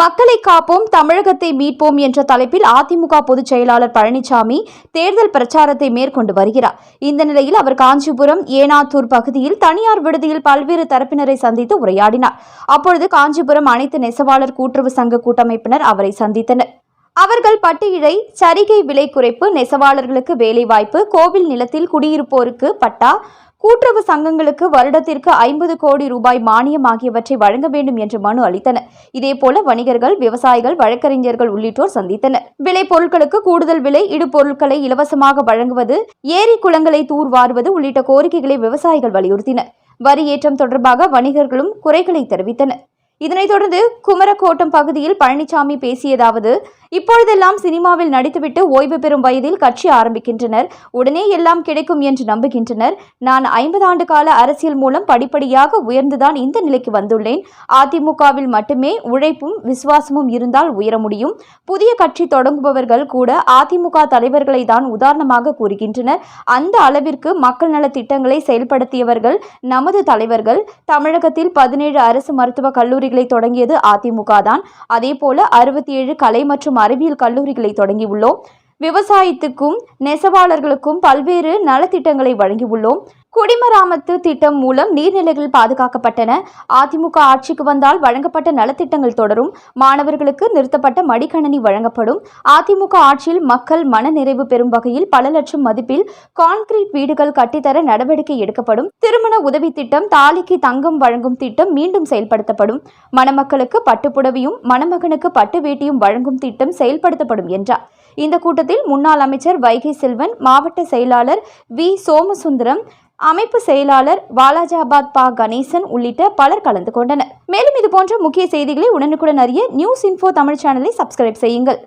மக்களை காப்போம் தமிழகத்தை மீட்போம் என்ற தலைப்பில் அதிமுக பொதுச் செயலாளர் பழனிசாமி தேர்தல் பிரச்சாரத்தை மேற்கொண்டு வருகிறார். இந்த நிலையில் அவர் காஞ்சிபுரம் ஏனாத்தூர் பகுதியில் தனியார் விடுதியில் பல்வேறு தரப்பினரை சந்தித்து உரையாடினார். அப்பொழுது காஞ்சிபுரம் அனைத்து நெசவாளர் கூட்டுறவு சங்க கூட்டமைப்பினர் அவரை சந்தித்தனர். அவர்கள் பட்டியலை சரிகை விலை குறைப்பு நெசவாளர்களுக்கு வேலைவாய்ப்பு கோவில் நிலத்தில் குடியிருப்போருக்கு பட்டா கூட்டுறவு சங்கங்களுக்கு வருடத்திற்கு ஐம்பது கோடி ரூபாய் மானியம் ஆகியவற்றை வழங்க வேண்டும் என்று மனு அளித்தனர். இதேபோல வணிகர்கள் விவசாயிகள் வழக்கறிஞர்கள் உள்ளிட்டோர் சந்தித்தனர். விலை பொருட்களுக்கு கூடுதல் விலை இடுபொருட்களை இலவசமாக வழங்குவது ஏரி குளங்களை தூர்வாருவது உள்ளிட்ட கோரிக்கைகளை விவசாயிகள் வலியுறுத்தினர். வரி ஏற்றம் தொடர்பாக வணிகர்களும் குறைகளை தெரிவித்தனர். இதனைத் தொடர்ந்து குமரக்கோட்டம் பகுதியில் பழனிசாமி பேசியதாவது இப்பொழுதெல்லாம் சினிமாவில் நடித்துவிட்டு ஓய்வு பெறும் வயதில் கட்சி ஆரம்பிக்கின்றனர். உடனே எல்லாம் கிடைக்கும் என்று நம்புகின்றனர். நான் ஐம்பது ஆண்டு கால அரசியல் மூலம் படிப்படியாக உயர்ந்துதான் இந்த நிலைக்கு வந்துள்ளேன். அதிமுகவில் மட்டுமே உழைப்பும் விசுவாசமும் இருந்தால் உயர முடியும். புதிய கட்சி தொடங்குபவர்கள் கூட அதிமுக தலைவர்களை தான் உதாரணமாக கூறுகின்றனர். அந்த அளவிற்கு மக்கள் நல திட்டங்களை செயல்படுத்தியவர்கள் நமது தலைவர்கள். தமிழகத்தில் பதினேழு அரசு மருத்துவக் கல்லூரிகளை தொடங்கியது அதிமுக தான். அதேபோல அறுபத்தி ஏழு கலை மற்றும் அறிவியல் கல்லூரிகளை தொடங்கியுள்ளோம். விவசாயத்துக்கும் நெசவாளர்களுக்கும் பல்வேறு நலத்திட்டங்களை வழங்கியுள்ளோம். குடிமராமத்து திட்டம் மூலம் நீர்நிலைகள் பாதுகாக்கப்பட்டன. அதிமுக ஆட்சிக்கு வந்தால் வழங்கப்பட்ட நலத்திட்டங்கள் தொடரும். மாணவர்களுக்கு நிறுத்தப்பட்ட மடிக்கணனி வழங்கப்படும். அதிமுக ஆட்சியில் மக்கள் மனநிறைவு பெறும் வகையில் பல லட்சம் மதிப்பில் கான்கிரீட் வீடுகள் கட்டித்தர நடவடிக்கை எடுக்கப்படும். திருமண உதவி திட்டம் தாலிக்கு தங்கம் வழங்கும் திட்டம் மீண்டும் செயல்படுத்தப்படும். மணமக்களுக்கு பட்டுப்புடவையும் மணமகனுக்கு பட்டு வேட்டியும் வழங்கும் திட்டம் செயல்படுத்தப்படும் என்றார். இந்த கூட்டத்தில் முன்னாள் அமைச்சர் வைகை செல்வன் மாவட்ட செயலாளர் வி. சோமசுந்தரம் அமைப்பு செயலாளர் வாலாஜாபாத் பா கணேசன் உள்ளிட்ட பலர் கலந்து கொண்டனர். மேலும் இதுபோன்ற முக்கிய செய்திகளை உடனுக்குடன் அறிய நியூஸ் இன்ஃபோ தமிழ் சேனலை சப்ஸ்கிரைப் செய்யுங்கள்.